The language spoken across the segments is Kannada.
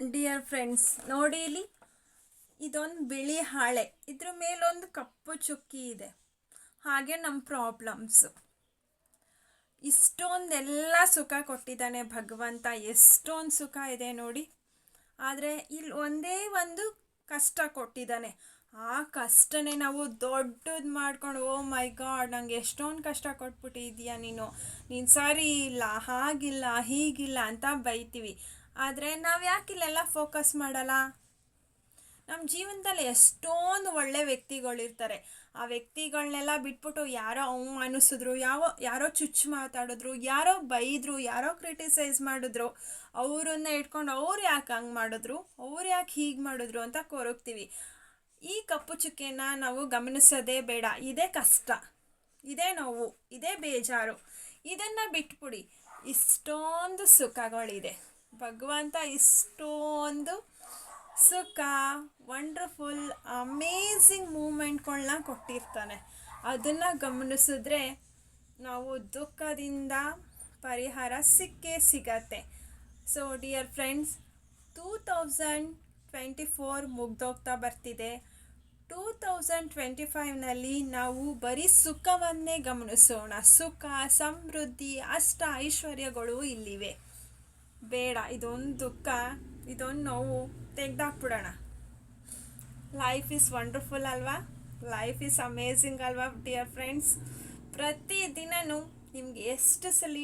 ಡಿಯರ್ ಫ್ರೆಂಡ್ಸ್ ನೋಡಿ ಇಲ್ಲಿ. ಇದೊಂದು ಬಿಳಿ ಹಾಳೆ. ಇದ್ರ ಮೇಲೊಂದು ಕಪ್ಪು ಚುಕ್ಕಿ ಇದೆ. ಹಾಗೆ ನಮ್ಮ ಪ್ರಾಬ್ಲಮ್ಸು ಇಷ್ಟೊಂದೆಲ್ಲ ಸುಖ ಕೊಟ್ಟಿದ್ದಾನೆ ಭಗವಂತ. ಎಷ್ಟೊಂದು ಸುಖ ಇದೆ ನೋಡಿ. ಆದರೆ ಇಲ್ಲಿ ಒಂದೇ ಒಂದು ಕಷ್ಟ ಕೊಟ್ಟಿದ್ದಾನೆ. ಆ ಕಷ್ಟನೇ ನಾವು ದೊಡ್ಡದು ಮಾಡ್ಕೊಂಡು ಓ ಮೈ ಗಾಡ್ ನಂಗೆ ಎಷ್ಟೊಂದು ಕಷ್ಟ ಕೊಟ್ಬಿಟ್ಟಿದ್ಯಾ ನೀನು? ನೀನು ಸರಿ ಇಲ್ಲ, ಹಾಗಿಲ್ಲ, ಹೀಗಿಲ್ಲ ಅಂತ ಬೈತೀವಿ. ಆದರೆ ನಾವು ಯಾಕೆ ಇಲ್ಲೆಲ್ಲ ಫೋಕಸ್ ಮಾಡಲ್ಲ? ನಮ್ಮ ಜೀವನದಲ್ಲಿ ಎಷ್ಟೊಂದು ಒಳ್ಳೆ ವ್ಯಕ್ತಿಗಳಿರ್ತಾರೆ. ಆ ವ್ಯಕ್ತಿಗಳನ್ನೆಲ್ಲ ಬಿಟ್ಬಿಟ್ಟು ಯಾರೋ ಅವಮಾನಿಸಿದ್ರು, ಯಾವ, ಯಾರೋ ಚುಚ್ಚು ಮಾತಾಡಿದ್ರು, ಯಾರೋ ಬೈದರು, ಯಾರೋ ಕ್ರಿಟಿಸೈಸ್ ಮಾಡಿದ್ರು, ಅವರನ್ನ ಇಟ್ಕೊಂಡು ಅವ್ರು ಯಾಕೆ ಹಂಗೆ ಮಾಡಿದ್ರು, ಅವ್ರು ಯಾಕೆ ಹೀಗೆ ಮಾಡಿದ್ರು ಅಂತ ಕೊರಗ್ತೀವಿ. ಈ ಕಪ್ಪು ಚುಕ್ಕೆನ ನಾವು ಗಮನಿಸೋದೇ ಬೇಡ. ಇದೇ ಕಷ್ಟ. ಇದೇ ನೋವು. ಇದೇ ಬೇಜಾರು. ಇದನ್ನು ಬಿಟ್ಬಿಡಿ. ಇಷ್ಟೊಂದು ಸುಖಗಳಿದೆ. ಭಗವಂತ ಇಷ್ಟೊಂದು ಸುಖ ವಂಡರ್ಫುಲ್ ಅಮೇಝಿಂಗ್ ಮೂಮೆಂಟ್ಗಳನ್ನ ಕೊಟ್ಟಿರ್ತಾನೆ. ಅದನ್ನು ಗಮನಿಸಿದ್ರೆ ನಾವು ದುಃಖದಿಂದ ಪರಿಹಾರ ಸಿಕ್ಕೇ ಸಿಗತ್ತೆ. So dear friends two thousand twenty four ಮುಗ್ದೋಗ್ತಾ ಬರ್ತಿದೆ. ಟೂ ತೌಸಂಡ್ ಟ್ವೆಂಟಿ ಫೈವ್ನಲ್ಲಿ ನಾವು ಬರೀ ಸುಖವನ್ನೇ ಗಮನಿಸೋಣ. ಸುಖ, ಸಮೃದ್ಧಿ, ಅಷ್ಟ ಐಶ್ವರ್ಯಗಳು ಇಲ್ಲಿವೆ. ಬೇಡ, ಇದೊಂದು ದುಃಖ, ಇದೊಂದು ನೋವು ತೆಗ್ದಾಕ್ಬಿಡೋಣ. ಲೈಫ್ ಈಸ್ ವಂಡರ್ಫುಲ್ ಅಲ್ವಾ? ಲೈಫ್ ಈಸ್ ಅಮೇಝಿಂಗ್ ಅಲ್ವಾ ಡಿಯರ್ ಫ್ರೆಂಡ್ಸ್ ಪ್ರತಿ ದಿನನೂ ನಿಮ್ಗೆ ಎಷ್ಟು ಸಲ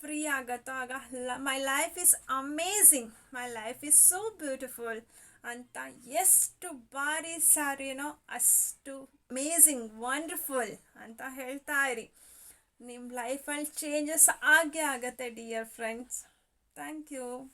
ಫ್ರೀ ಆಗುತ್ತೋ ಆಗ my life is amazing my life is so beautiful ಅಂತ ಎಷ್ಟು ಬಾರಿ ಸಾರಿನೋ ಅಷ್ಟು ಅಮೇಝಿಂಗ್ ವಂಡರ್ಫುಲ್ ಅಂತ ಹೇಳ್ತಾ ಇರಿ. ನಿಮ್ಮ ಲೈಫಲ್ಲಿ ಚೇಂಜಸ್ ಆಗೇ ಆಗತ್ತೆ ಡಿಯರ್ ಫ್ರೆಂಡ್ಸ್ Thank you.